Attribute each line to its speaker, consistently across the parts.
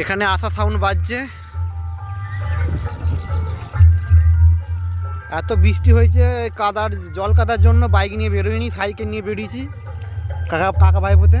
Speaker 1: এখানে আসা সাউন্ড বাজছে। এত বৃষ্টি হয়েছে, কাদার, জল কাদার জন্য বাইক নিয়ে বেরোয়নি সাইকেল নিয়ে বেরিয়েছি। কাকা কাকা ভাইপোতে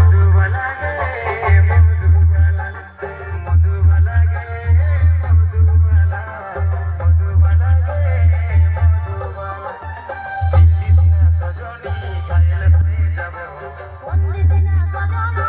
Speaker 2: Sonia.